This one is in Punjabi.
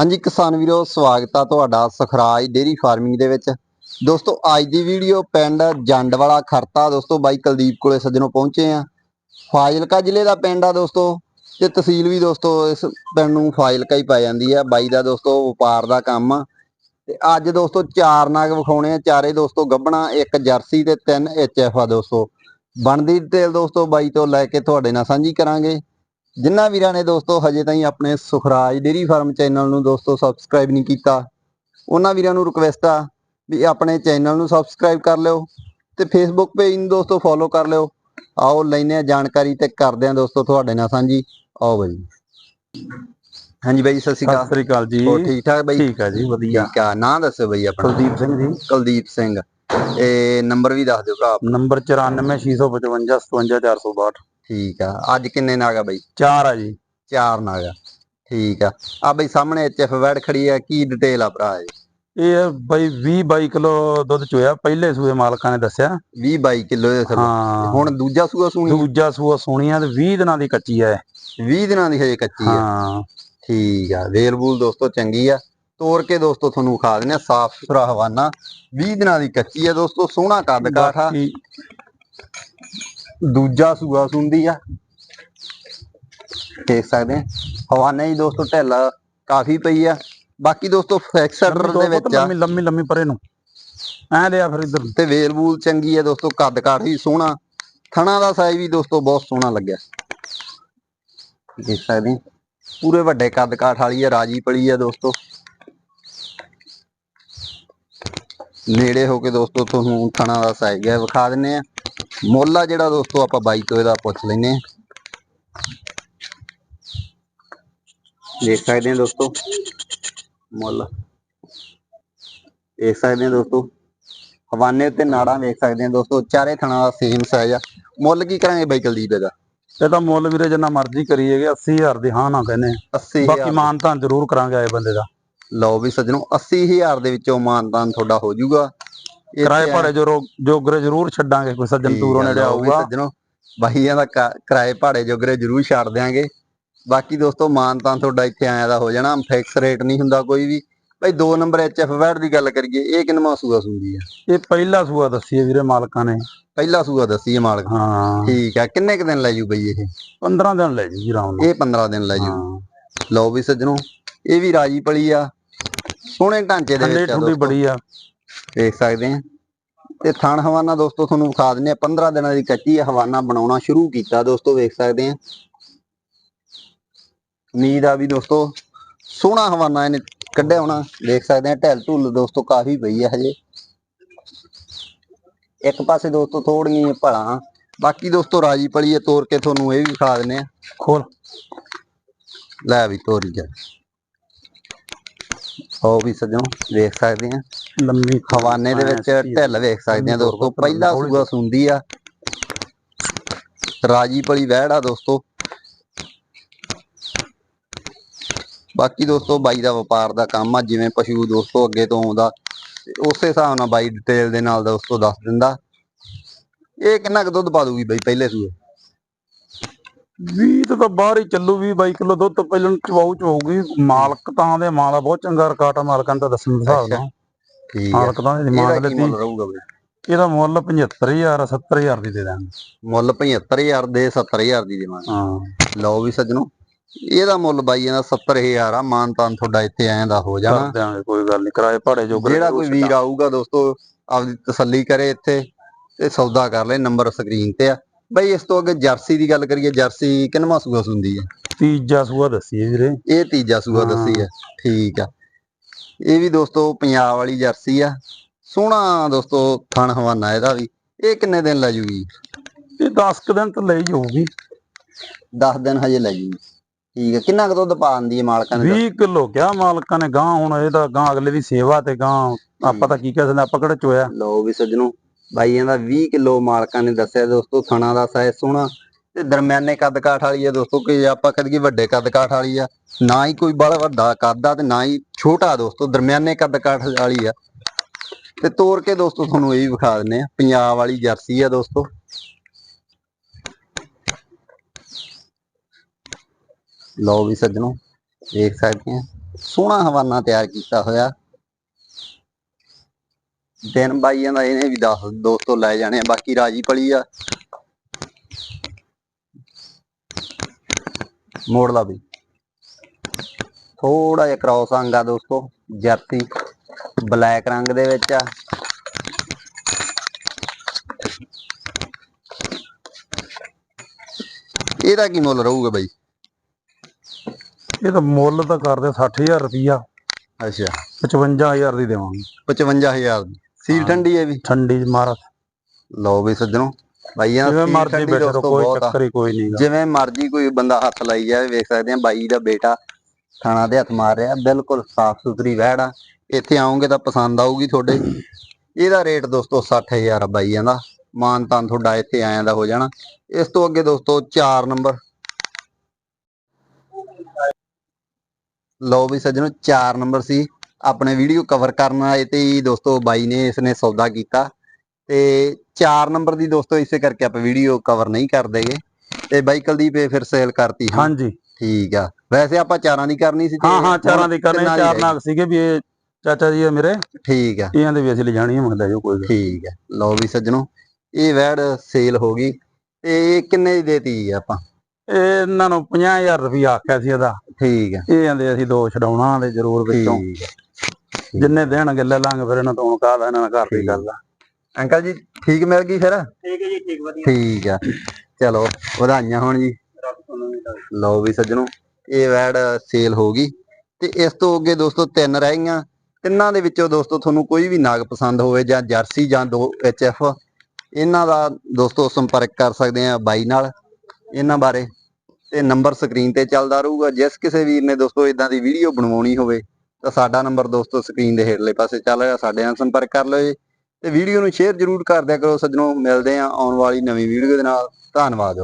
ਹਾਂਜੀ ਕਿਸਾਨ ਵੀਰੋ, ਸਵਾਗਤ ਆ ਤੁਹਾਡਾ ਸਖਰਾਜ ਡੇਰੀ ਫਾਰਮਿੰਗ ਦੇ ਵਿੱਚ। ਦੋਸਤੋ, ਅੱਜ ਦੀ ਵੀਡੀਓ ਪਿੰਡ ਜੰਡ ਵਾਲਾ ਖਰਤਾ ਦੋਸਤੋ, ਬਾਈ ਕੁਲਦੀਪ ਕੋਲੇ ਸੱਜਣੋ ਪਹੁੰਚੇ ਆ। ਫਾਜ਼ਿਲਕਾ ਜ਼ਿਲ੍ਹੇ ਦਾ ਪਿੰਡ ਆ ਦੋਸਤੋ ਤੇ ਤਹਿਸੀਲ ਵੀ ਦੋਸਤੋ ਇਸ ਪਿੰਡ ਨੂੰ ਫਾਜ਼ਿਲਕਾ ਹੀ ਪੈ ਜਾਂਦੀ ਆ, ਬਾਈ ਦਾ ਦੋਸਤੋ ਵਪਾਰ ਦਾ ਕੰਮ ਆ। ਤੇ ਅੱਜ ਦੋਸਤੋ ਚਾਰ ਨਾਗ ਵਿਖਾਉਣੇ ਆ, ਚਾਰੇ ਦੋਸਤੋ ਗੱਬਣਾ ਇੱਕ ਜਰਸੀ ਤੇ ਤਿੰਨ ਐਚਐਫ ਆ ਦੋਸਤੋ। ਬਣਦੀ ਡਿਟੇਲ ਦੋਸਤੋ ਬਾਈ ਤੋਂ ਲੈ ਕੇ ਤੁਹਾਡੇ ਨਾਲ ਸਾਂਝੀ ਕਰਾਂਗੇ। ਜਿਨ੍ਹਾਂ ਵੀਰਾਂ ਨੇ ਦੋਸਤੋ ਹਜੇ ਤਾਈਂ ਆਪਣੇ ਸੁਖਰਾਜ ਡੇਰੀ ਫਾਰਮ ਚੈਨਲ ਨੂੰ ਦੋਸਤੋ ਸਬਸਕ੍ਰਾਈਬ ਨਹੀਂ ਕੀਤਾ ਉਹਨਾਂ ਵੀਰਾਂ ਨੂੰ ਰਿਕਵੈਸਟ ਆ ਵੀ ਆਪਣੇ ਚੈਨਲ ਨੂੰ ਸਬਸਕ੍ਰਾਈਬ ਕਰ ਲਿਓ ਤੇ ਫੇਸਬੁੱਕ ਪੇਜ ਨੂੰ ਦੋਸਤੋ ਫੋਲੋ ਕਰ ਲਿਓ। ਆਓ ਲੈਨੇ ਆ ਜਾਣਕਾਰੀ ਤੇ ਕਰਦੇ ਆ ਦੋਸਤੋ ਤੁਹਾਡੇ ਨਾਲ ਸਾਂਝੀ। ਆਓ ਬਾਈ। ਹਾਂਜੀ ਬਾਈ ਸਤਿ ਸ਼੍ਰੀ ਸਤਿ ਅਕਾਲ ਸ੍ਰੀ ਅਕਾਲ ਜੀ। ਹੋਰ ਠੀਕ ਠਾਕ ਬਾਈ? ਠੀਕ ਹੈ ਜੀ ਵਧੀਆ। ਠੀਕ ਆ। ਨਾਂ ਦੱਸੋ ਬਾਈ ਆਪਣਾ। ਕੁਲਦੀਪ ਸਿੰਘ ਜੀ। ਕੁਲਦੀਪ ਸਿੰਘ। ਇਹ ਨੰਬਰ ਵੀ ਦੱਸ ਦਿਓ ਭਰਾ ਨੰਬਰ 946555 57462 ਠੀਕ ਆ। ਅੱਜ ਕਿੰਨੇ ਨਾਗ ਆ ਬਾਈ? ਚਾਰ ਆ ਜੀ। ਚਾਰ ਨਾਗ ਆ। ਠੀਕ ਆ। ਆ ਬਈ ਸਾਹਮਣੇ ਐਚਐਫ ਵੈੜ ਖੜੀ ਆ। ਕੀ ਡਿਟੇਲ ਆ ਭਰਾ ਇਹ? ਇਹ ਬਈ 20 22 ਕਿਲੋ ਦੁੱਧ ਚੋਇਆ। ਪਹਿਲੇ ਸੂਏ ਮਾਲਕਾਂ ਨੇ ਦੱਸਿਆ। 20 22 ਕਿਲੋ ਦੇ ਹਾਂ। ਹੁਣ ਦੂਜਾ ਸੂਆ ਸੂਣੀ? ਦੂਜਾ ਸੂਆ ਸੋਹਣੀਆਂ ਤੇ 20 ਦਿਨਾਂ ਦੀ ਕੱਚੀ ਹੈ 20 ਦਿਨਾਂ ਦੀ ਹਜੇ ਕੱਚੀ ਆ। ਹਾਂ। ਠੀਕ ਆ। ਵੇਲਬੂਲ ਦੋਸਤੋ ਚੰਗੀ ਆ। ਤੋੜ ਕੇ ਦੋਸਤੋ ਤੁਹਾਨੂੰ ਖਾ ਦਿੰਦੇ ਆ। ਸਾਫ਼ ਸੁਥਰਾ ਹਵਾਨਾ। 20 ਦਿਨਾਂ ਦੀ ਕੱਚੀ ਆ ਦੋਸਤੋ। ਸੋਹਣਾ ਕੱਦ ਕਾਠ। ਆ ਦੂਜਾ ਸੂਆ ਸੁੰਦੀ ਆ। ਦੇਖ ਸਕਦੇ ਆ। ਹਵਾਨਾ ਹੀ ਦੋਸਤੋ ਢਿੱਲ ਕਾਫੀ ਪਈ ਆ। ਬਾਕੀ ਦੋਸਤੋ ਫੈਕਸਰ ਦੇ ਵਿੱਚ ਆ। ਲੰਮੀ ਲੰਮੀ ਲੰਮੀ ਪਰੇ ਨੂੰ। ਐ ਲਿਆ ਫਿਰ ਇੱਧਰ ਤੇ ਵੇਲਬੂਲ ਚੰਗੀ ਆ ਦੋਸਤੋ ਕੱਦ ਕਾਠ ਵੀ ਸੋਹਣਾ। ਥਣਾ ਦਾ ਸਾਈਜ਼ ਵੀ ਦੋਸਤੋ ਬਹੁਤ ਸੋਹਣਾ ਲੱਗਿਆ। ਦੇਖ ਸਕਦੇ। ਪੂਰੇ ਵੱਡੇ ਕੱਦ ਕਾਠ ਵਾਲੀ ਆ ਰਾਜੀ ਪਲੀ ਆ ਦੋਸਤੋ। ਨੇੜੇ ਹੋ ਕੇ ਦੋਸਤੋ ਤੁਹਾਨੂੰ ਥਣਾ ਦਾ ਸਾਈਜ਼ ਹੈ ਵਿਖਾ ਦਿੰਨੇ ਆ। ਮੁੱਲ ਆ ਜਿਹੜਾ ਦੋਸਤੋ ਆਪਾਂ ਬਾਈ ਤੋਂ ਇਹਦਾ ਪੁੱਛ ਲੈਨੇ ਦੇਖ ਸਕਦੇ ਆ ਦੋਸਤੋ ਮੁੱਲ। ਦੇਖ ਸਕਦੇ ਆ ਦੋਸਤੋ ਹਵਾਨੇ ਉੱਤੇ ਨਾੜਾਂ ਵੇਖ ਸਕਦੇ ਆ ਦੋਸਤੋ ਚਾਰੇ ਥਣਾ ਦਾ ਸੇਮ ਸਾਈਜ਼ ਆ। ਮੁੱਲ ਕੀ ਕਰਾਂਗੇ ਬਾਈ ਕੁਲਦੀਪ ਇਹਦਾ? ਇਹ ਤਾਂ ਮੁੱਲ ਵੀਰੇ ਜਿੰਨਾ ਮਰਜ਼ੀ ਕਰੀਏਗੇ 80000 ਦੀ ਹਾਂ ਨਾ ਕਹਿੰਦੇ। 80000 ਬਾਕੀ ਮਾਨ ਤਾਂ ਜ਼ਰੂਰ ਕਰਾਂਗੇ ਆਏ ਬੰਦੇ ਦਾ। ਲਓ ਵੀ ਸੱਜਣੋ 80000 ਦੇ ਵਿੱਚੋਂ ਮਾਨਦਾਨ ਤੁਹਾਡਾ ਹੋ ਜਾਊਗਾ। ਕਿਰਾਏ ਭਾੜੇ ਜੋ ਜੋਗਰੇ ਜ਼ਰੂਰ ਛੱਡਾਂਗੇ ਕੋਈ ਸੱਜਣ ਦੂਰੋਂ ਨੇੜੇ ਆਊਗਾ। ਸੱਜਣੋ ਬਾਈਆਂ ਦਾ ਕਿਰਾਏ ਭਾੜੇ ਜੋਗਰੇ ਜ਼ਰੂਰ ਛੱਡ ਦਿਆਂਗੇ। ਬਾਕੀ ਦੋਸਤੋ ਮਾਨਤਾਨ ਤੁਹਾਡਾ ਇੱਥੇ ਆਇਆ ਦਾ ਹੋ ਜਾਣਾ ਫਿਕਸ ਰੇਟ ਨਹੀਂ ਹੁੰਦਾ ਕੋਈ ਵੀ। ਭਾਈ 2 ਨੰਬਰ ਐਚਐਫ ਵੈਟ ਦੀ ਗੱਲ ਕਰੀਏ ਇਹ ਕਿੰਨਵਾਂ ਸੂਆ ਸੁੰਦੀ ਆ? ਇਹ ਪਹਿਲਾ ਸੂਆ ਦੱਸੀਏ ਵੀਰੇ ਮਾਲਕਾਂ ਨੇ। ਪਹਿਲਾ ਸੂਆ ਦੱਸੀ ਹੈ ਮਾਲਕ। ਹਾਂ। ਠੀਕ ਆ ਕਿੰਨੇ ਕੁ ਦਿਨ ਲੈ ਜੂ ਬਈ ਇਹ? 15 ਦਿਨ ਲੈ ਜੀ ਆਰਾਮ ਨਾਲ। ਇਹ 15 ਦਿਨ ਲੈ ਜੂ। ਹਾਂ। ਲਓ ਵੀ ਸੱਜਣੋ ਇਹ ਵੀ ਰਾਜੀ ਪਲੀ ਆ। ਸੋਹਣੇ ਢਾਂਚੇ ਦੇ ਵਿੱਚ ਠੁੰਡੀ ਦੋਸਤੋ। ਬੜੀ ਆ। ਦੇਖ ਸਕਦੇ ਆ ਤੇ ਥਣ ਹਵਾਨਾ ਦੋਸਤੋ, ਤੁਹਾਨੂੰ ਵਿਖਾ ਦਿੰਨੇ ਆ 15 ਦਿਨਾਂ ਦੀ ਕੱਚੀ ਹਵਾਨਾ ਬਣਾਉਣਾ ਸ਼ੁਰੂ ਕੀਤਾ ਦੋਸਤੋ, ਵੇਖ ਸਕਦੇ ਆ ਨੀਂਦ ਆ ਵੀ ਦੋਸਤੋ, ਸੋਹਣਾ ਹਵਾਨਾ ਇਹਨੇ ਕੱਢਿਆ ਹੋਣਾ। ਦੇਖ ਸਕਦੇ ਆ ਢਿੱਲ ਢੁੱਲ ਦੋਸਤੋ ਕਾਫੀ ਪਈ ਆ ਹਜੇ। ਇੱਕ ਪਾਸੇ ਦੋਸਤੋ ਥੋੜੀਆਂ ਭਲਾ। ਬਾਕੀ ਦੋਸਤੋ, ਰਾਜੀ ਪਲੀ ਆ ਤੋੜ ਕੇ ਤੁਹਾਨੂੰ ਇਹ ਵੀ ਵਿਖਾ ਦਿੰਨੇ ਆ ਖੋਲ। ਲੈ ਵੀ ਤੋਰੀ ਜਾ। ਹੋ ਵੀ ਸੱਜਣੋ ਵੇਖ ਸਕਦੇ ਆ। ਲੰਮੀ ਹਵਾਨੇ ਦੇ ਵਿੱਚ ਢਿੱਲ ਵੇਖ ਸਕਦੇ ਆ ਦੋਸਤੋ। ਪਹਿਲਾ ਸੂਆ ਸੁੰਦੀ ਆ। ਰਾਜੀ ਪਲੀ ਵਹਿੜ ਆ ਦੋਸਤੋ। ਬਾਕੀ ਦੋਸਤੋ ਬਾਈ ਦਾ ਵਪਾਰ ਦਾ ਕੰਮ ਆ। ਜਿਵੇਂ ਪਸ਼ੂ ਦੋਸਤੋ ਅੱਗੇ ਤੋਂ ਆਉਂਦਾ ਉਸੇ ਹਿਸਾਬ ਨਾਲ ਬਾਈ ਡਿਟੇਲ ਦੇ ਨਾਲ ਦੋਸਤੋ ਦੱਸ ਦਿੰਦਾ। ਇਹ ਕਿੰਨਾ ਕੁ ਦੁੱਧ ਪਾ ਦੂਗੀ ਬਾਈ ਪਹਿਲੇ ਸੂਏ? 20 ਤੋਂ ਤਾਂ ਬਾਹਰ ਹੀ ਚੱਲੂ 20 22 ਕਿਲੋ ਦੁੱਧ ਤੋਂ ਪਹਿਲਾਂ ਚਵਾਉ ਚ ਹੋਊਗੀ ਮਾਲਕ ਤਾਂ ਦੇ ਮਾਲ ਦਾ ਬਹੁਤ ਚੰਗਾ ਰਿਕਾਰਡ ਆ ਮਾਲਕਾਂ ਤਾਂ ਦੱਸਣ ਦੇ ਹਿਸਾਬ ਨਾਲ। ਠੀਕ ਆ। ਮਾਲਕ ਤਾਂ ਇਹਦਾ ਮਾਲ ਲੈਤੀ ਰਹੂਗਾ ਬਾਈ ਇਹਦਾ ਮੁੱਲ 75000 70000 ਦੀ ਦੇ ਦਾਂਗੇ। ਮੁੱਲ 75000 ਦੇ 70000 ਦੀ ਦੇਵਾਂਗੇ। ਹਾਂ। ਲਓ ਵੀ ਸੱਜਣੋ ਇਹਦਾ ਮੁੱਲ ਬਾਈ ਇਹਦਾ 70000 ਆ ਮਾਨਤਾਨ ਤੁਹਾਡਾ ਇੱਥੇ ਐਂ ਦਾ ਹੋ ਕਰ ਜਾਣਾ ਦਿਆਂਗੇ ਕੋਈ ਗੱਲ ਨਹੀਂ ਕਿਰਾਏ ਭਾੜੇ ਜੋ ਜਿਹੜਾ ਕੋਈ ਵੀਰ ਆਊਗਾ ਦੋਸਤੋ ਆਪਦੀ ਤਸੱਲੀ ਕਰੇ ਇੱਥੇ ਤੇ ਸੌਦਾ ਕਰ ਲੈ ਨੰਬਰ ਸਕਰੀਨ ਤੇ ਆ। ਬਈ ਇਸ ਤੋਂ ਅੱਗੇ ਜਰਸੀ ਦੀ ਗੱਲ ਕਰੀਏ ਜਰਸੀ ਕਿੰਨਵਾਂ ਸੂਆ ਸੁੰਦੀ ਹੈ? ਤੀਜਾ ਸੂਆ ਦੱਸੀਏ ਵੀਰੇ। ਇਹ ਤੀਜਾ ਸੂਆ ਦੱਸੀ ਹੈ ਠੀਕ ਆ। ਇਹ ਵੀ ਦੋਸਤੋ ਪੰਜਾਬ ਵਾਲੀ ਜਰਸੀ ਆ। ਸੋਹਣਾ ਦੋਸਤੋ ਥਣ ਹਵਾਨਾ ਇਹਦਾ ਵੀ। ਇਹ ਕਿੰਨੇ ਦਿਨ ਲੈ ਜੂਗੀ? ਇਹ 10 ਕੁ ਦਿਨ ਤਾਂ ਲਈ ਜਾਊਗੀ। 10 ਦਿਨ ਹਜੇ ਲੈ ਜੂਗੀ। ਠੀਕ ਹੈ ਕਿੰਨਾ ਕੁ ਦੁੱਧ ਪਾ ਦਿੰਦੀ ਹੈ ਮਾਲਕਾਂ ਨੇ 20 ਕਿਲੋ ਕਿਹਾ ਮਾਲਕਾਂ ਨੇ ਗਾਂ ਹੁਣ ਇਹਦਾ ਗਾਂ ਅਗਲੇ ਦੀ ਸੇਵਾ ਤੇ ਗਾਂ ਆਪਾਂ ਤਾਂ ਕੀ ਕਹਿ ਸਕਦੇ ਆਪਾਂ ਕਿਹੜਾ ਚੋਇਆ? ਲਓ ਵੀ ਸੱਜਣੋ ਬਾਈਆਂ ਦਾ 20 ਕਿਲੋ ਮਾਲਕਾਂ ਨੇ ਦੱਸਿਆ ਦੋਸਤੋ ਥਣਾ ਦਾ ਸਾਈਜ਼ ਸੋਹਣਾ। ਤੇ ਦਰਮਿਆਨੇ ਕੱਦ ਕਾਠ ਵਾਲੀ ਆ ਦੋਸਤੋ, ਕਿ ਆਪਾਂ ਕਰੀਏ ਵੱਡੇ ਕੱਦ ਕਾਠ ਵਾਲੀ ਆ। ਨਾ ਹੀ ਕੋਈ ਬੜਾ ਵੱਡਾ ਕੱਦ ਆ ਤੇ ਨਾ ਹੀ ਛੋਟਾ ਦੋਸਤੋ, ਦਰਮਿਆਨੇ ਕੱਦ ਕਾਠ ਵਾਲੀ ਆ। ਤੇ ਤੋੜ ਕੇ ਦੋਸਤੋ, ਤੁਹਾਨੂੰ ਇਹ ਵੀ ਵਿਖਾ ਦਿੰਨੇ ਆ, ਪੰਜਾਬ ਵਾਲੀ ਜਰਸੀ ਆ ਦੋਸਤੋ। ਲਓ ਵੀ ਸੱਜਣੋ, ਦੇਖ ਸਕਦੇ ਆ। ਸੋਹਣਾ ਹਵਾਨਾ ਤਿਆਰ ਕੀਤਾ ਹੋਇਆ। ਦਿਨ ਬਾਈਆਂ ਦਾ ਇਹਨੇ ਵੀ 10 ਦੋਸਤੋ ਲੈ ਜਾਣੇ ਆ ਬਾਕੀ ਰਾਜੀ ਪਲੀ ਆ। ਮੋੜ ਲਾ ਵੀ ਥੋੜਾ ਜਿਹਾ ਕ੍ਰਾਸ ਅੰਗ ਆ ਦੋਸਤੋ ਜਰਸੀ। ਬਲੈਕ ਰੰਗ ਦੇ ਵਿੱਚ ਆ। ਇਹਦਾ ਕੀ ਮੁੱਲ ਰਹੂਗਾ ਬਾਈ? ਇਹ ਤਾਂ ਮੁੱਲ ਤਾਂ ਕਰਦੇ 60000 ਰੁਪਿਆ ਅੱਛਾ। 55000 ਦੀ ਦੇਵਾਂਗੇ। 55000 ਦੀ। ਸੀਲ। ਠੰਡੀ ਹੈ ਵੀ? ਠੰਡੀ ਮਾਰਾ ਲਓ ਵੀ ਸੱਜਣੋ ਬਾਈਆਂ ਜਿਵੇਂ ਮਰਜ਼ੀ ਬੈਠੋ ਕੋਈ ਚੱਕਰ ਹੀ ਕੋਈ ਨਹੀਂ ਜਿਵੇਂ ਮਰਜ਼ੀ ਕੋਈ ਬੰਦਾ ਹੱਥ ਲਾਈ ਜਾਵੇ ਵੇਖ ਸਕਦੇ ਆ ਬਾਈ ਦਾ ਬੇਟਾ ਥਾਣਾ ਦੇ ਹੱਥ ਮਾਰ ਰਿਹਾ ਬਿਲਕੁਲ ਸਾਫ਼ ਸੁਥਰੀ ਵਹਿੜ ਆ। ਇੱਥੇ ਆਉਂਗੇ ਤਾਂ ਪਸੰਦ ਆਊਗੀ ਤੁਹਾਡੇ। ਇਹਦਾ ਰੇਟ ਦੋਸਤੋ 60000 ਆ ਬਾਈਆਂ ਦਾ ਮਾਨ ਤਾਂ ਤੁਹਾਡਾ ਇੱਥੇ ਆਇਆਂ ਦਾ ਹੋ ਜਾਣਾ। ਇਸ ਤੋਂ ਅੱਗੇ ਦੋਸਤੋ 4 ਨੰਬਰ। ਲਓ ਵੀ ਸੱਜਣੋ 4 ਨੰਬਰ ਸੀ। ਆਪਣੇ ਵੀਡੀਓ ਕਵਰ ਕਰਨ ਆਏ ਤੇ ਹੀ ਦੋਸਤੋ ਬਾਈ ਨੇ ਇਸ ਨੇ ਸੌਦਾ ਕੀਤਾ। ਤੇ 4 ਨੰਬਰ ਦੀ ਦੋਸਤੋ ਇਸੇ ਕਰਕੇ ਆਪਾਂ ਵੀਡੀਓ ਕਵਰ ਨਹੀਂ ਕਰਦੇਗੇ ਤੇ ਬਾਈ ਕੁਲਦੀਪ ਇਹ ਫਿਰ ਸੇਲ ਕਰਤੀ ਹਾਂਜੀ। ਠੀਕ ਆ। ਵੈਸੇ ਆਪਾਂ ਚਾਰਾਂ ਦੀ ਕਰਨੀ ਸੀ ਤੇ ਹਾਂ ਹਾਂ ਚਾਰਾਂ ਦੀ ਕਰਨੇ ਤਿੰਨਾਂ ਚਾਰ ਨਾਗ ਸੀਗੇ ਵੀ ਇਹ ਚਾਚਾ ਜੀ ਆ ਮੇਰੇ। ਠੀਕ ਆ। ਇਹਨਾਂ ਦੇ ਵੀ ਅਸੀਂ ਲੈ ਜਾਣੀ ਹੈ ਮੰਗਦਾ ਜੋ ਕੋਈ ਗੱਲ। ਠੀਕ ਆ। ਲਓ ਵੀ ਸੱਜਣੋ ਇਹ ਵੈੜ ਸੇਲ ਹੋ ਗਈ। ਤੇ ਇਹ ਕਿੰਨੇ ਦੀ ਦੇਤੀ ਆਪਾਂ? ਇਹ ਇਹਨਾਂ ਨੂੰ 50000 ਰੁਪਇਆ ਆਖਿਆ ਸੀ ਇਹਦਾ। ਠੀਕ ਆ ਇਹ ਕਹਿੰਦੇ ਅਸੀਂ ਦੋ ਛਡਾਉਣਾ ਤੇ ਜ਼ਰੂਰ ਵਿੱਚੋਂ। ਜਿੰਨੇ ਦੇਣਗੇ ਲੈ ਲਾਂਗੇ ਫਿਰ ਇਹਨਾਂ ਤੋਂ ਕਾਹਦਾ ਇਹਨਾਂ ਨਾਲ ਘਰ ਦੀ ਗੱਲ ਆ। ਅੰਕਲ ਜੀ ਠੀਕ ਮਿਲ ਗਈ ਫਿਰ? ਠੀਕ ਹੈ ਜੀ ਠੀਕ ਵਧੀਆ। ਠੀਕ ਆ ਚਲੋ ਵਧਾਈਆਂ ਹੋਣ ਜੀ। ਲਓ ਵੀ ਸੱਜਣੋ ਇਹ ਵੈੜ ਸੇਲ ਹੋ ਗਈ। ਤੇ ਇਸ ਤੋਂ ਅੱਗੇ ਦੋਸਤੋ ਤਿੰਨ ਰਹਿ ਗਈਆਂ। ਤਿੰਨਾਂ ਦੇ ਵਿੱਚੋਂ ਦੋਸਤੋ ਤੁਹਾਨੂੰ ਕੋਈ ਵੀ ਨਾਗ ਪਸੰਦ ਹੋਵੇ ਜਾਂ ਜਰਸੀ ਜਾਂ ਦੋ ਐਚਐਫ ਇਹਨਾਂ ਦਾ ਦੋਸਤੋ ਸੰਪਰਕ ਕਰ ਸਕਦੇ ਆ ਬਾਈ ਨਾਲ। ਇਹਨਾਂ ਬਾਰੇ ਤੇ ਨੰਬਰ ਸਕਰੀਨ ਤੇ ਚੱਲਦਾ ਰਹੂਗਾ। ਜਿਸ ਕਿਸੇ ਵੀਰ ਨੇ ਦੋਸਤੋ ਇਦਾਂ ਦੀ ਵੀਡੀਓ ਬਣਵਾਉਣੀ ਹੋਵੇ, ਤਾਂ ਸਾਡਾ ਨੰਬਰ ਦੋਸਤੋ ਸਕਰੀਨ ਦੇ ਹੇਠਲੇ ਪਾਸੇ ਚੱਲ ਰਿਹਾ। ਸਾਡੇ ਨਾਲ ਸੰਪਰਕ ਕਰ ਲਓ ਜੀ। ਤੇ ਵੀਡੀਓ ਨੂੰ ਸ਼ੇਅਰ ਜ਼ਰੂਰ ਕਰ ਦਿਆ ਕਰੋ ਸੱਜਣੋ। ਮਿਲਦੇ ਆ ਆਉਣ ਵਾਲੀ ਨਵੀਂ ਵੀਡੀਓ ਦੇ ਨਾਲ। ਧੰਨਵਾਦ